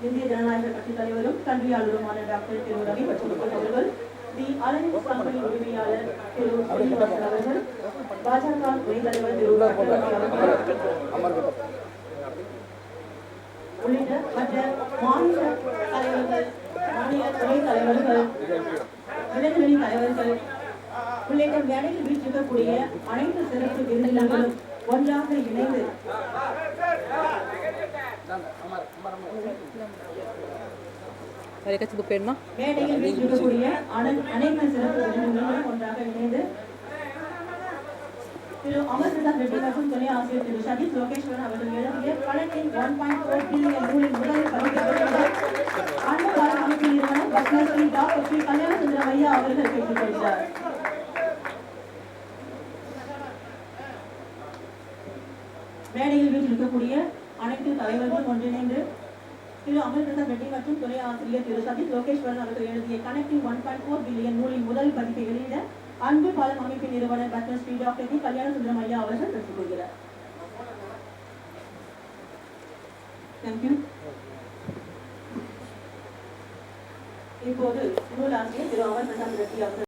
இந்திய ஜனநாயக கட்சித் தலைவரும் கல்வியாளருமான டாக்டர் திரு ரவி அவர்கள் தி அலையன்ஸ் கம்பெனி உரிமையாளர் திரு ஸ்ரீனிவாசன் அவர்கள் பாஜக துணைத் தலைவர் திரு உள்ளிட்ட மற்ற மாநில தலைவர்கள் மாநில துணைத் தலைவர்கள் இளைஞரணி தலைவர்கள் உள்ளிட்ட மேடையில் வீற்றிருக்கக்கூடிய அனைத்து சிறப்பு விருந்தினர்களும் ஒன்றாக இணைந்து வேற ஏதாச்சும் புக் வேணுமா மேடையில் வீற்றிருக்கக்கூடிய அனை- அனைத்து சிறப்பு விருந்தினர்களும் ஒன்றாக இணைந்து திரு அமர் ரெட்டி மற்றும் துணை ஆசிரியர் திரு சதீஷ் லோகேஸ்வரன் அவர்கள் எழுதிய பணத்தின் ஒன் பாயிண்ட் ஃபோர் பில்லியன் நூலின் அமைப்பு நிறுவனம் பத்மஸ்ரீ டாக்டர் ஸ்ரீ கல்யாண ஐயா அவர்கள் பெற்றுக்கொண்டார் மேடையில் வீற்றிருக்கக்கூடிய அனைத்து தலைவர்களும் ஒன்றிணைந்து திரு அமல்பிரசாத் ரெட்டி மற்றும் துணை ஆசிரியர் திரு சதீஷ் லோகேஸ்வரன் அவர்கள் எழுதிய connecting one point four billion நூலின் முதல் பதிப்பை வெளியிட அன்பு பாலம் அமைப்பின் நிறுவனர் doctor Sri doctor D. Kalyana Sundaram ஐயா அவர்கள் பெற்றுக்கொள்கிறார் தேங்க்யூ இப்போது நூலாசிரியர் திரு அமர் பிரசாத் ரெட்டி அவர்கள்